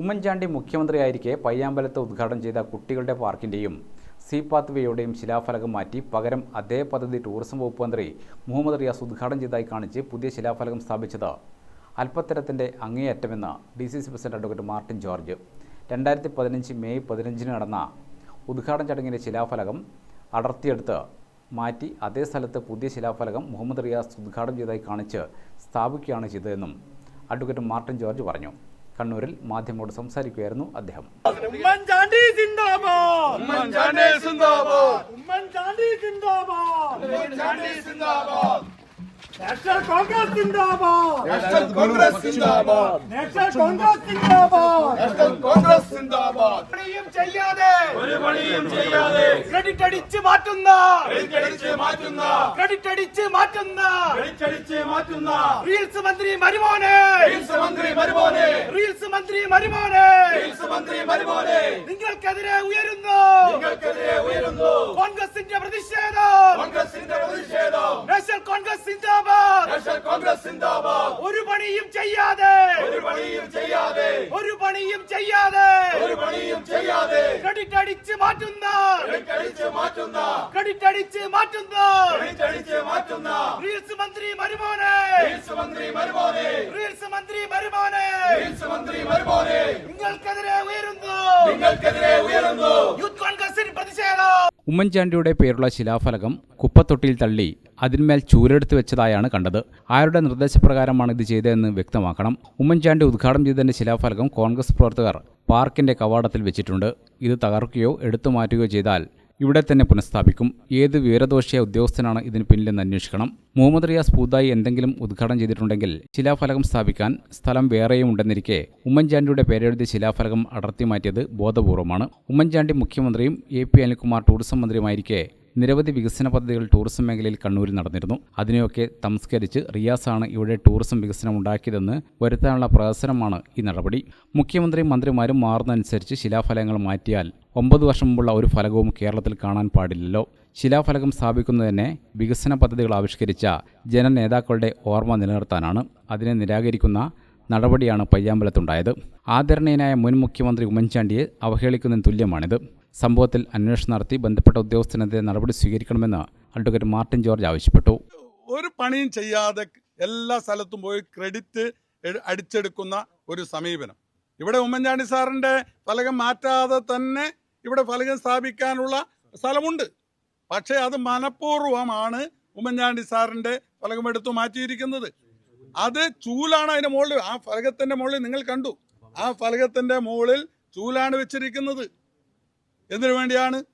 ഉമ്മൻചാണ്ടി മുഖ്യമന്ത്രിയായിരിക്കെ പയ്യാമ്പലത്ത് ഉദ്ഘാടനം ചെയ്ത കുട്ടികളുടെ പാർക്കിന്റെയും സി പാത്ത് വേയുടെയും ശിലാഫലകം മാറ്റി പകരം അതേ പദ്ധതി ടൂറിസം വകുപ്പ് മന്ത്രി മുഹമ്മദ് റിയാസ് ഉദ്ഘാടനം ചെയ്തതായി കാണിച്ച് പുതിയ ശിലാഫലകം സ്ഥാപിച്ചത് അല്പത്തരത്തിന്റെ അങ്ങേയറ്റമെന്ന് D C C president advocate Martin George. രണ്ടായിരത്തി പതിനഞ്ച് മെയ് പതിനഞ്ചിന് നടന്ന ഉദ്ഘാടന ചടങ്ങിന്റെ ശിലാഫലകം അടർത്തിയെടുത്ത് മാറ്റി അതേ സ്ഥലത്ത് പുതിയ ശിലാഫലകം മുഹമ്മദ് റിയാസ് ഉദ്ഘാടനം ചെയ്തതായി കാണിച്ച് സ്ഥാപിക്കുകയാണ് ചെയ്തതെന്നും അഡ്വക്കേറ്റ് മാർട്ടിൻ ജോർജ് പറഞ്ഞു. കണ്ണൂരിൽ മാധ്യമോട് സംസാരിക്കുകയായിരുന്നു അദ്ദേഹം. ഉമ്മൻചാണ്ടി സിന്ദാബാദ്. ഉമ്മൻചാണ്ടി സിന്ദാബാദ്. ഉമ്മൻചാണ്ടി സിന്ദാബാദ്. ഉമ്മൻചാണ്ടി സിന്ദാബാദ്. നാഷണൽ കോൺഗ്രസ് സിന്ദാബാദ് നാഷണൽ കോൺഗ്രസ് സിന്ദാബാദ് നാഷണൽ കോൺഗ്രസ് സിന്ദാബാദ് നാഷണൽ കോൺഗ്രസ് സിന്ദാബാദ് പണിയും ചെയ്യാതെ. ഒരു പണിയും ചെയ്യാതെ. ക്രെഡിറ്റ് അടിച്ച് മാറ്റുന്ന. അടിച്ച് മാറ്റുന്ന. ക്രെഡിറ്റ് അടിച്ച് മാറ്റുന്ന. അടിച്ച് മാറ്റുന്ന. റീൽസ് മന്ത്രി മരുമോനെ. റീൽസ് മന്ത്രി മരുമോനെ. റീൽസ് മന്ത്രി മരുമോനെ. റീൽസ് മന്ത്രി മരുമോനെ. നിങ്ങൾക്കെതിരെ ഉയരുന്നു. നിങ്ങൾക്കെതിരെ ഉയരുന്നു. കോൺഗ്രസിന്റെ പ്രതിഷേധം. കോൺഗ്രസിന്റെ പ്രതിഷേധം. നാഷണൽ കോൺഗ്രസ് സിന്ദാബാദ്. ഒരു പണിയും ചെയ്യാതെ. ഒരു പണിയും ചെയ്യാതെ. ഒരു പണിയും ചെയ്യാതെ. ഒരു പണിയും ചെയ്യാതെ. ക്രെഡിറ്റ് അടിച്ച് മാറ്റുന്ന. അടിച്ച് മാറ്റുന്ന. ക്രെഡിറ്റ് അടിച്ച് മാറ്റുന്ന. വെളിച്ചടിച്ച് മാറ്റുന്ന. റീൽസ് മന്ത്രി മരുമോനെ. റീൽസ് മന്ത്രി മരുമോനെ. റീൽസ് മന്ത്രി മരുമോനെ. റീൽസ് മന്ത്രി മരുമോനെ. നിങ്ങൾക്കെതിരെ ഉയരുന്നു. നിങ്ങൾക്കെതിരെ ഉയരുന്നു. യൂത്ത് കോൺഗ്രസിന് പ്രതിഷേധം. ഉമ്മൻചാണ്ടിയുടെ പേരുള്ള ശിലാഫലകം കുപ്പത്തൊട്ടിയിൽ തള്ളി അതിന്മേൽ ചൂരെടുത്ത് വെച്ചതായാണ് കണ്ടത്. ആരുടെ നിർദ്ദേശപ്രകാരമാണ് ഇത് ചെയ്തതെന്ന് വ്യക്തമാക്കണം. ഉമ്മൻചാണ്ടി ഉദ്ഘാടനം ചെയ്തതിന്റെ ശിലാഫലകം കോൺഗ്രസ് പ്രവർത്തകർ പാർക്കിന്റെ കവാടത്തിൽ വെച്ചിട്ടുണ്ട്. ഇത് തകർക്കുകയോ എടുത്തു മാറ്റുകയോ ചെയ്താൽ ഇവിടെ തന്നെ പുനഃസ്ഥാപിക്കും. ഏത് വിവരദോഷിയ ഉദ്യോഗസ്ഥനാണ് ഇതിന് പിന്നിലെന്ന് അന്വേഷിക്കണം. മുഹമ്മദ് റിയാസ് പുതുതായി എന്തെങ്കിലും ഉദ്ഘാടനം ചെയ്തിട്ടുണ്ടെങ്കിൽ ശിലാഫലകം സ്ഥാപിക്കാൻ സ്ഥലം വേറെയും ഉണ്ടെന്നിരിക്കെ ഉമ്മൻചാണ്ടിയുടെ പേരെഴുതി ശിലാഫലകം അടർത്തി മാറ്റിയത് ബോധപൂർവമാണ്. ഉമ്മൻചാണ്ടി മുഖ്യമന്ത്രിയും എ പി അനിൽകുമാർ ടൂറിസം മന്ത്രിയുമായിരിക്കെ നിരവധി വികസന പദ്ധതികൾ ടൂറിസം മേഖലയിൽ കണ്ണൂരിൽ നടന്നിരുന്നു. അതിനെയൊക്കെ തംസ്കരിച്ച് റിയാസാണ് ഇവിടെ ടൂറിസം വികസനം ഉണ്ടാക്കിയതെന്ന് വരുത്താനുള്ള പ്രഹസനമാണ് ഈ നടപടി. മുഖ്യമന്ത്രിയും മന്ത്രിമാരും മാറുന്നതനുസരിച്ച് ശിലാഫലങ്ങൾ മാറ്റിയാൽ ഒമ്പത് വർഷം മുമ്പുള്ള ഒരു ഫലകവും കേരളത്തിൽ കാണാൻ പാടില്ലല്ലോ. ശിലാഫലകം സ്ഥാപിക്കുന്നതിനെ വികസന പദ്ധതികൾ ആവിഷ്കരിച്ച ജനനേതാക്കളുടെ ഓർമ്മ നിലനിർത്താനാണ് അതിനെ നിരാകരിക്കുന്ന നടപടിയാണ് പയ്യാമ്പലത്തുണ്ടായത്. ആദരണീയനായ മുൻ മുഖ്യമന്ത്രി ഉമ്മൻചാണ്ടിയെ അവഹേളിക്കുന്നതിന് തുല്യമാണിത്. സംഭവത്തിൽ അന്വേഷണം നടത്തി ബന്ധപ്പെട്ട ഉദ്യോഗസ്ഥനെതിരെ നടപടി സ്വീകരിക്കണമെന്ന് അഡ്വക്കേറ്റ് മാർട്ടിൻ ജോർജ് ആവശ്യപ്പെട്ടു. ഒരു പണിയും ചെയ്യാതെ എല്ലാ സ്ഥലത്തും പോയി ക്രെഡിറ്റ് അടിച്ചെടുക്കുന്ന ഒരു സമീപനം. ഇവിടെ ഉമ്മൻചാണ്ടി സാറിന്റെ ഫലകം മാറ്റാതെ തന്നെ ഇവിടെ ഫലകം സ്ഥാപിക്കാനുള്ള സ്ഥലമുണ്ട്. പക്ഷേ അത് മനഃപൂർവമാണ് ഉമ്മൻചാണ്ടി സാറിന്റെ ഫലകം എടുത്തു മാറ്റിയിരിക്കുന്നത്. അത് ചൂലാണ് അതിന്റെ മുകളിൽ. ആ ഫലകത്തിന്റെ മുകളിൽ നിങ്ങൾ കണ്ടു. ആ ഫലകത്തിന്റെ മുകളിൽ ചൂലാണ് വെച്ചിരിക്കുന്നത്. എന്തിനു വേണ്ടിയാണ്?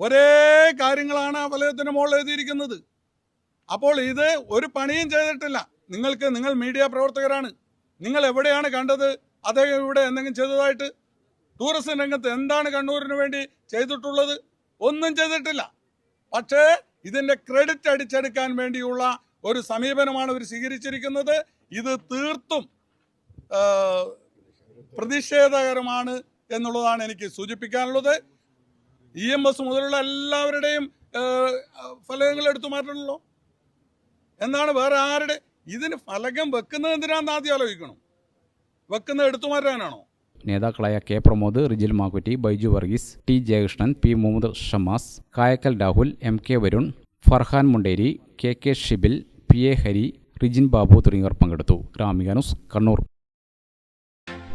ഒരേ കാര്യങ്ങളാണ് ആ ഫലകത്തിന്റെ മുകളിൽ എഴുതിയിരിക്കുന്നത്. അപ്പോൾ ഇത് ഒരു പണിയും ചെയ്തിട്ടില്ല. നിങ്ങൾക്ക് നിങ്ങൾ മീഡിയ പ്രവർത്തകരാണ്. നിങ്ങൾ എവിടെയാണ് കണ്ടത്? അദ്ദേഹം ഇവിടെ എന്തെങ്കിലും ചെയ്തതായിട്ട്? ടൂറിസം രംഗത്ത് എന്താണ് കണ്ണൂരിന് വേണ്ടി ചെയ്തിട്ടുള്ളത്? ഒന്നും ചെയ്തിട്ടില്ല. പക്ഷേ ഇതിന്റെ ക്രെഡിറ്റ് അടിച്ചെടുക്കാൻ വേണ്ടിയുള്ള ഒരു സമീപനമാണ് ഇവർ സ്വീകരിച്ചിരിക്കുന്നത്. ഇത് തീർത്തും പ്രതിഷേധകരമാണ് എന്നുള്ളതാണ് എനിക്ക് സൂചിപ്പിക്കാനുള്ളത്. ഇ എം എസ് മുതലുള്ള എല്ലാവരുടെയും ഫലകങ്ങൾ എടുത്തു മാറ്റണമല്ലോ. എന്നാണ് വേറെ ആരുടെ ഇതിന് ഫലകം വെക്കുന്നത് എന്തിനാന്ന് ആദ്യം ആലോചിക്കണം. വെക്കുന്നത് എടുത്തു മാറ്റാനാണോ? നേതാക്കളായ K Pramod Rijil Makkutty Baiju Varghese T Jayakrishnan P Muhammad Shamas Kayakkal Rahul M K Varun Farhan Munderi K K Shibil P A Hari Rijin Babu തുടങ്ങിയവർ പങ്കെടുത്തു. Gramika news Kannur.